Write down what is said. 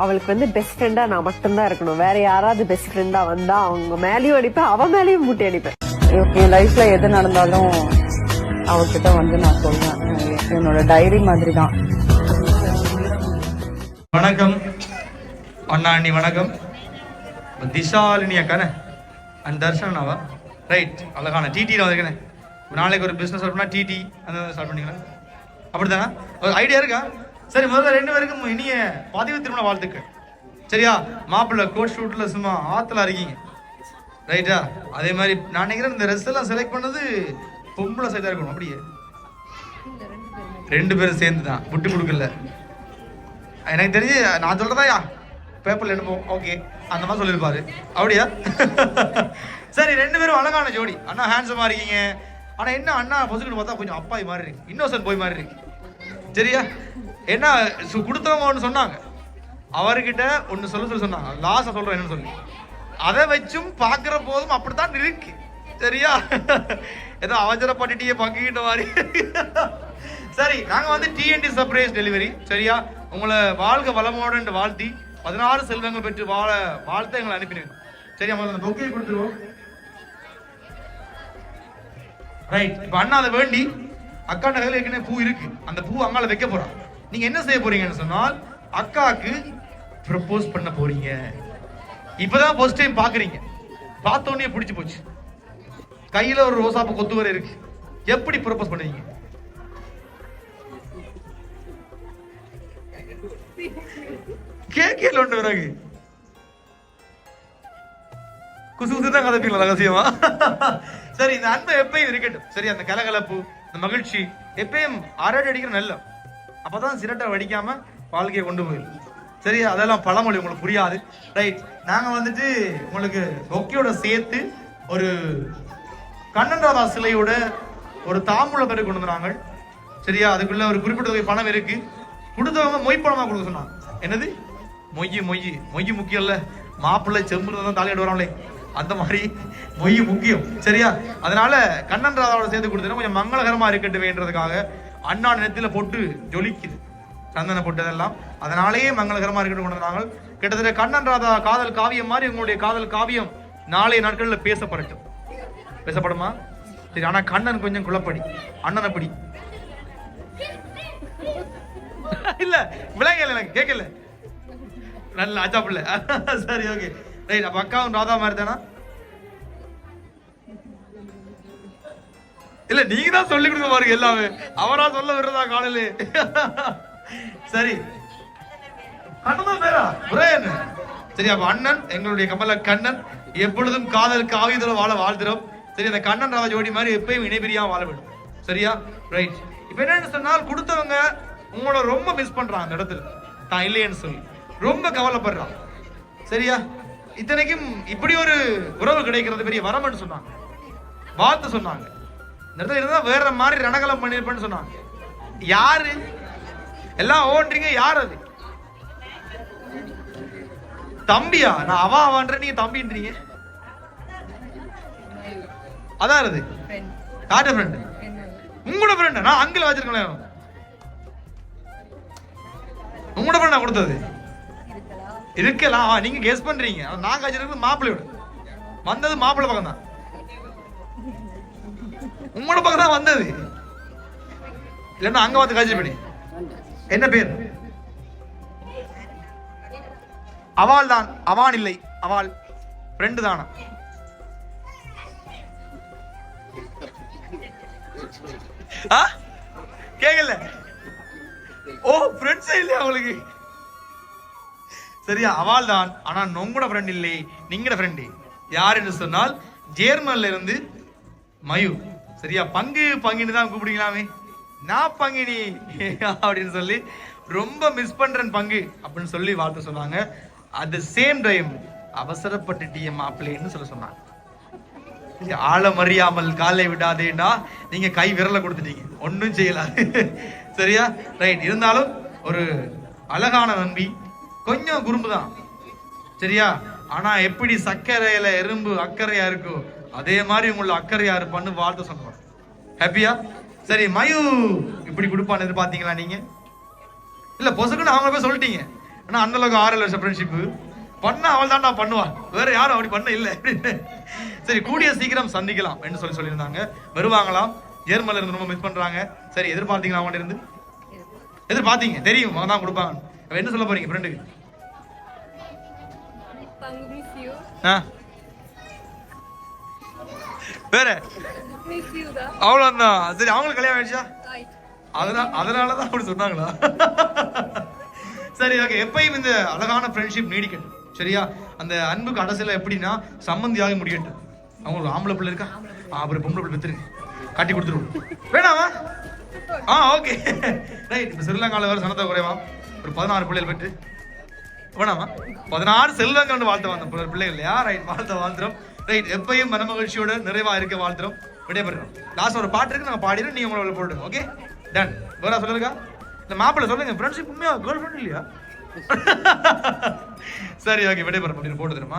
அவளுக்கு வந்து பெஸ்ட் ஃப்ரெண்டா நான் மட்டும்தான் இருக்கணும். வேற யாராவது பெஸ்ட் ஃப்ரெண்டா வந்தா அவங்க மேலயும் அடிப்பேன் அவ மேலயும் மூட்டி அடிப்பேன். என் லைஃப்ல எது நடந்தாலும் அவகிட்ட வந்து நான் சொல்றேன் என்னோட டைரி மாதிரி தான் வணக்கம். அண்ணா அண்ணி வணக்கம். திசாலினி அக்கானே? அண்ட் தர்ஷன் அவா ரைட் அழகான டிடியில் வந்திருக்கேனே. நாளைக்கு ஒரு பிஸ்னஸ் ஸ்டார்ட் பண்ணால் டிடி அந்த ஸ்டார்ட் பண்ணீங்களா அப்படிதானா? ஒரு ஐடியா இருக்கா? சரி முதல்ல ரெண்டு பேருக்கும் இனிய பதிவு திருமண வாழ்த்துக்கள். சரியா? மாப்பிள்ளை கோட் ஷூட்ல சும்மா ஆற்றுல இருக்கீங்க ரைட்டா அதே மாதிரி நான் நினைக்கிறேன் இந்த ட்ரெஸ் எல்லாம் செலக்ட் பண்ணது பொம்பளை சைடா இருக்கணும் அப்படியே. ரெண்டு பேரும் சேர்ந்து தான் விட்டு கொடுக்கல. எனக்கு தெரிஞ்சு நான் சொல்றதாயா பேப்பர்ல எடுப்போம் ஓகே அந்த மாதிரி சொல்லியிருப்பாரு. அப்படியா? சரி ரெண்டு பேரும் அழகான ஜோடி. அண்ணா ஹேண்ட்ஸமா இருக்கீங்க. ஆனா என்ன அண்ணா பொசுக்கிட்டு பார்த்தா கொஞ்சம் அப்பாய் மாதிரி இருக்கு. இன்னோசன் போய் மாதிரி இருக்கு. சரியா? என்ன சு- கொடுத்தவங்க ஒன்று சொன்னாங்க. அவர்கிட்ட ஒன்று சொல்ல சொல்லி சொன்னாங்க. லாஸ்ட் சொல்கிறேன் என்னன்னு சொல்லி. அதை வச்சும் பார்க்குற போதும் அப்படித்தான் இருக்கு. சரியா? ஏதோ அவசரப்பட்டுட்டியே பங்குகிட்ட மாதிரி. சரி நாங்கள் வந்து டிஎன்டி சர்ப்ரைஸ் டெலிவரி சரியா? உங்களை வாழ்க வளமோடு வாழ்த்தி பதினாறு செல்வங்கள் பெற்று வாழ வாழ்த்த எங்களை அனுப்பினேன். சரி அவங்க அந்த பொக்கையை கொடுத்துருவோம். ரைட் இப்போ அண்ணா அதை வேண்டி அக்கா நகையில் ஏற்கனவே பூ இருக்கு. அந்த பூ அங்கால வைக்க போறான் நீங்க என்ன செய்ய போறீங்கன்னு சொன்னால் அக்காக்கு ப்ரப்போஸ் பண்ண போறீங்க. இப்பதான் ஃபர்ஸ்ட் டைம் பாக்குறீங்க. பார்த்த உடனே போச்சு. கையில ஒரு ரோசாப்பு கொத்து வரை இருக்கு. எப்படி ப்ரப்போஸ் பண்ணுவீங்க? கேக்கல ஒன்று பிறகு. குசு குசு தான் கதப்பீங்களா ரகசியமா? சரி இந்த அன்பை எப்பயும் இருக்கட்டும். சரி அந்த கலகலப்பு இந்த மகிழ்ச்சி எப்பயும் அரடி அடிக்கிற நல்ல அப்பதான் சிரட்டை வடிக்காம வாழ்க்கையை கொண்டு போயிடும் சரி அதெல்லாம் பழமொழி உங்களுக்கு புரியாது. ரைட் நாங்க வந்துட்டு உங்களுக்கு கொக்கியோட சேர்த்து ஒரு கண்ணன் ராதா சிலையோட ஒரு தாம்பூல பேரு கொண்டு வந்தாங்க சரியா? அதுக்குள்ள ஒரு குறிப்பிட்ட தொகை பணம் இருக்கு. கொடுத்தவங்க மொய் பணமா கொடுக்க சொன்னாங்க. என்னது? மொய் மொய் மொய் முக்கியம் இல்ல. மாப்பிள்ளை செம்புல தான் தாலியாடு வராங்களே. அந்த மாதிரி மொய் முக்கியம். சரியா? அதனால கண்ணன் ராதாவோட சேர்த்து கொடுத்தா கொஞ்சம் மங்களகரமா இருக்கட்டுமேன்றதுக்காக அண்ணா நிலத்தில் போட்டு ஜொலிக்குது. சந்தன போட்டதெல்லாம். அதனாலேயே மங்களகரமாக இருக்கட்டும் கொண்டு வந்தாங்க கிட்டத்தட்ட கண்ணன் ராதா காதல் காவியம் மாதிரி உங்களுடைய காதல் காவியம் நாளைய நாட்களில் பேசப்படட்டும். பேசப்படுமா? சரி ஆனால் கண்ணன் கொஞ்சம் குழப்படி. அண்ணன் அப்படி இல்ல விளங்கல எனக்கு கேட்கல நல்ல அச்சா பிள்ளை. சரி ஓகே. ரைட் அப்ப அக்காவும் ராதா மாதிரி தானா? இல்ல நீங்க தான் சொல்லி கொடுக்க பாருங்க எல்லாமே. அவரா சொல்ல விடுறதா காலையில? சரி. கண்ணன் தான் பேரா? ஒரே சரி அப்ப அண்ணன் எங்களுடைய கமல கண்ணன் எப்பொழுதும் காதலுக்கு ஆயுதம் வாழ வாழ்த்துறோம் சரி அந்த கண்ணன் ராஜ ஜோடி மாதிரி எப்பயும் இணைபிரியா வாழ வேண்டும். சரியா? ரைட் இப்ப என்னன்னு சொன்னால் கொடுத்தவங்க உங்களோட ரொம்ப மிஸ் பண்றான் அந்த இடத்துல. தான் இல்லையேன்னு சொல்லி. ரொம்ப கவலைப்படுறான். சரியா? இத்தனைக்கும் இப்படி ஒரு உறவு கிடைக்கிறது பெரிய வரம்னு சொன்னாங்க. வாழ்த்து சொன்னாங்க. இந்த இடத்துல இருந்தா வேற மாதிரி ரணகலம் பண்ணிருப்பேன்னு சொன்னாங்க யாரு? எல்லாம் ஓன்றீங்க யார் அது? தம்பியா? நான் அவா அவான்ற நீங்க தம்பின்றீங்க. அதான் அது. யாரு ஃப்ரெண்ட் உங்களோட ஃப்ரெண்ட் நான் அங்கிள் வச்சிருக்கேன் உங்களோட ஃப்ரெண்ட் கொடுத்தது? இருக்கலாம். நீங்க கெஸ் பண்றீங்க. நான் வச்சிருக்கிறது மாப்பிள்ளையோட. வந்தது மாப்பிள்ளை பக்கம் தான் உங்களோட பக்கம் தான் வந்தது. இல்லைன்னா அங்க வந்து காய்ச்சல் பண்ணி. என்ன பேர்? அவாள் தான். அவான் இல்லை. அவாள் ஃப்ரெண்டு தானா? ஆ? கேக்கல. ஓ ஃப்ரெண்ட்ஸே இல்லையா அவளுக்கு சரியா அவாள் தான். ஆனா நொங்கட ஃப்ரெண்ட் இல்லை. நீங்கட ஃப்ரெண்டு யார் என்று சொன்னால் ஜேர்மன்ல இருந்து மயூர். சரியா? பங்கு பங்குன்னு தான் கூப்பிடுங்களாமே நான் பங்கினி அப்படின்னு சொல்லி ரொம்ப மிஸ் பண்றேன் பங்கு அப்படின்னு சொல்லி வாழ்த்து சொன்னாங்க. அட் த சேம் டைம் அவசரப்பட்டுட்டிய மாப்பிள்ளைன்னு சொல்ல சொன்னாங்க. சரி, ஆழம் அறியாமல் காலை விடாதேன்னா நீங்க கை விரல கொடுத்துட்டீங்க. ஒன்றும் செய்யலாது. சரியா? ரைட் இருந்தாலும் ஒரு அழகான நம்பி கொஞ்சம் குறும்பு தான். சரியா? ஆனா எப்படி சர்க்கரையில எறும்பு அக்கறையா இருக்கோ அதே மாதிரி உங்களை அக்கறையா இருப்பான்னு வாழ்த்து சொன்னாங்க ஹாப்பியா சரி மயு இப்படி கொடுப்பான்னு எதிர்பார்த்தீங்களா நீங்க? இல்ல பொசுக்குன்னு அவங்க போய் சொல்லிட்டீங்க. ஆனா அந்த அளவுக்கு ஆறு வருஷம் ஃப்ரெண்ட்ஷிப் பண்ண அவள் தான்டா பண்ணுவா. வேற யாரும் அப்படி பண்ண இல்லை. சரி கூடிய சீக்கிரம் சந்திக்கலாம் என்று சொல்லி சொல்லியிருந்தாங்க. வருவாங்களாம். ஜெர்மன்ல இருந்து ரொம்ப மிஸ் பண்றாங்க. சரி எதிர்பார்த்தீங்களா அவங்கள்ட்ட இருந்து? எதிர்பார்த்தீங்க. தெரியும். அவங்க தான் கொடுப்பாங்க. என்ன சொல்ல போறீங்க ஃப்ரெண்டுக்கு வேற? அவ்வளவுதான். சரி அவங்களுக்கு கல்யாணம் ஆயிடுச்சா? Right. அதனால அதனாலதான் அப்படி சொன்னாங்களா? சரி ஓகே எப்பயும் இந்த அழகான ஃப்ரெண்ட்ஷிப் நீடிக்கட்டும். சரியா? அந்த அன்புக்கு கடைசியில எப்படின்னா சம்மந்தியாகி முடியட்டும். அவங்க ஒரு ஆம்பளை பிள்ளை இருக்கா? அப்புறம் பொம்பளை பிள்ளை பெற்றுருங்க கட்டி கொடுத்துருவோம். வேணாமா? ஆ ஓகே ரைட் இப்போ ஸ்ரீலங்காவில் வேறு சனத்தை குறைவா ஒரு பதினாறு பிள்ளைகள் பெற்று. வேணாமா? பதினாறு செல்வங்கள் வாழ்த்து வந்த பிள்ளை- பிள்ளைகள் இல்லையா? ரைட் வாழ்த்த வாழ்த்துறோம். ரைட் எப்பயும் மனமகிழ்ச்சியோட நிறைவா இருக்க வாழ்த்துறோம். விடைபெறுறோம் லாஸ்ட் ஒரு பாட்டு இருக்கு நாங்கள் பாடிடுறோம் நீங்கள் உங்களை போட்டுங்க ஓகே டன் வேற சொல்லுங்க. இந்த மாப்பிள்ளை சொல்லுங்க ஃப்ரெண்ட்ஷிப் உண்மையா கேர்ள் ஃப்ரெண்ட் இல்லையா? சரி ஓகே விடைபெறும் அப்படின்னு போட்டு தருமா?